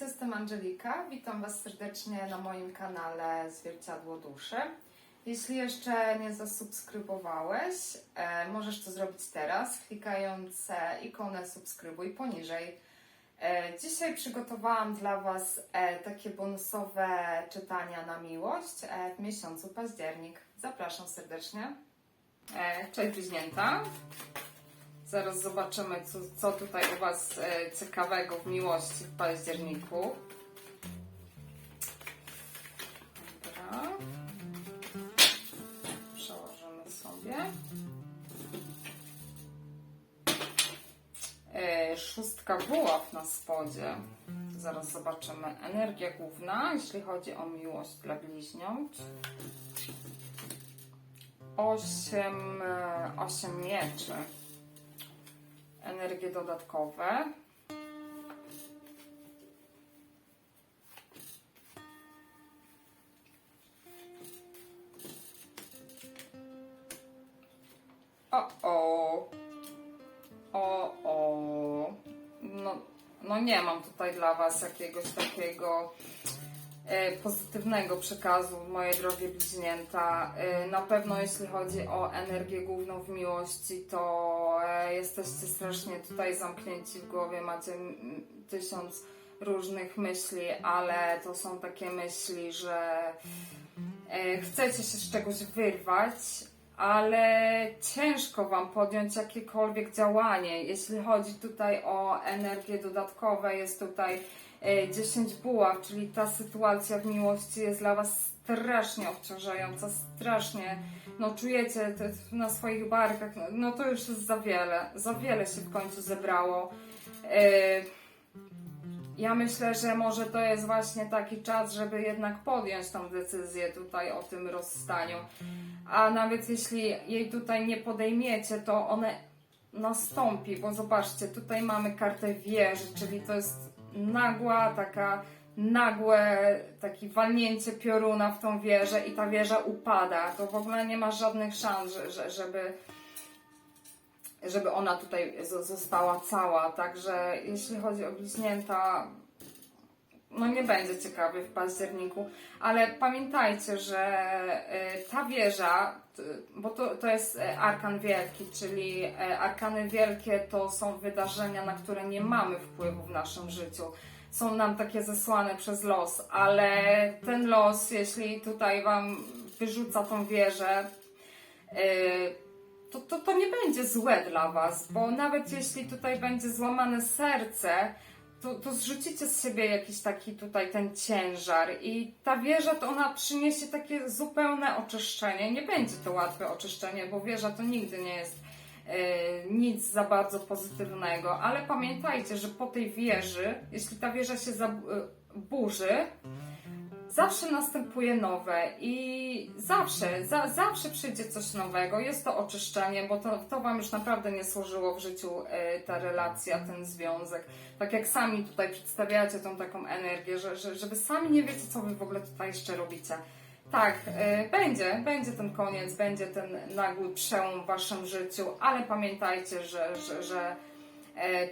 jestem Angelika. Witam Was serdecznie na moim kanale Zwierciadło Duszy. Jeśli jeszcze nie zasubskrybowałeś, e, możesz to zrobić teraz, klikając ikonę subskrybuj poniżej. E, dzisiaj przygotowałam dla Was e, takie bonusowe czytania na miłość w miesiącu październik. Zapraszam serdecznie. Cześć bliźnięta. Zaraz zobaczymy, co, co tutaj u Was e, ciekawego w miłości w październiku. Dobra. Przełożymy sobie. E, szóstka buław na spodzie. Zaraz zobaczymy. Energia główna, jeśli chodzi o miłość dla bliźniąt. Osiem, e, osiem mieczy energie dodatkowe. O, o. O, o. No, no nie mam tutaj dla Was jakiegoś takiego pozytywnego przekazu, moje drogie bliźnięta. E, Na pewno jeśli chodzi o energię główną w miłości, to e, jesteście strasznie tutaj zamknięci w głowie, macie tysiąc różnych myśli, ale to są takie myśli, że e, chcecie się z czegoś wyrwać, ale ciężko Wam podjąć jakiekolwiek działanie. Jeśli chodzi tutaj o energie dodatkowe, jest tutaj e, 10 buław, czyli ta sytuacja w miłości jest dla Was strasznie obciążająca, strasznie, no czujecie na swoich barkach, no, no to już jest za wiele, za wiele się w końcu zebrało. E, ja myślę, że może to jest właśnie taki czas, żeby jednak podjąć tą decyzję tutaj o tym rozstaniu. A nawet jeśli jej tutaj nie podejmiecie, to one nastąpi, bo zobaczcie, tutaj mamy kartę wieży, czyli to jest nagła, taka nagłe, takie walnięcie pioruna w tą wieżę i ta wieża upada. To w ogóle nie ma żadnych szans, że, że, żeby żeby ona tutaj została cała. Także jeśli chodzi o bliźnięta, no nie będzie ciekawy w październiku, ale pamiętajcie, że y, ta wieża, bo to, to jest y, arkan wielki, czyli y, arkany wielkie to są wydarzenia, na które nie mamy wpływu w naszym życiu. Są nam takie zesłane przez los, ale ten los, jeśli tutaj Wam wyrzuca tą wieżę, y, to, to, to nie będzie złe dla Was, bo nawet jeśli tutaj będzie złamane serce, to, to zrzucicie z siebie jakiś taki tutaj ten ciężar i ta wieża to ona przyniesie takie zupełne oczyszczenie. Nie będzie to łatwe oczyszczenie, bo wieża to nigdy nie jest e, nic za bardzo pozytywnego, ale pamiętajcie, że po tej wieży, jeśli ta wieża się zaburzy, zawsze następuje nowe i zawsze, za, zawsze przyjdzie coś nowego. Jest to oczyszczenie, bo to, to Wam już naprawdę nie służyło w życiu e, ta relacja, ten związek. Tak jak sami tutaj przedstawiacie tą taką energię, że, że, że Wy sami nie wiecie, co Wy w ogóle tutaj jeszcze robicie. Tak, e, będzie, będzie ten koniec, będzie ten nagły przełom w Waszym życiu, ale pamiętajcie, że, że, że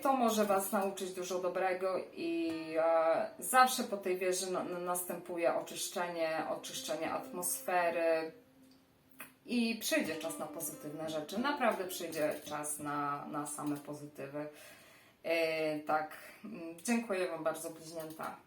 To może Was nauczyć dużo dobrego i e, zawsze po tej wieży na, na, następuje oczyszczenie, oczyszczenie atmosfery i przyjdzie czas na pozytywne rzeczy. Naprawdę przyjdzie czas na, na same pozytywy. E, tak, mm, dziękuję Wam bardzo, bliźnięta.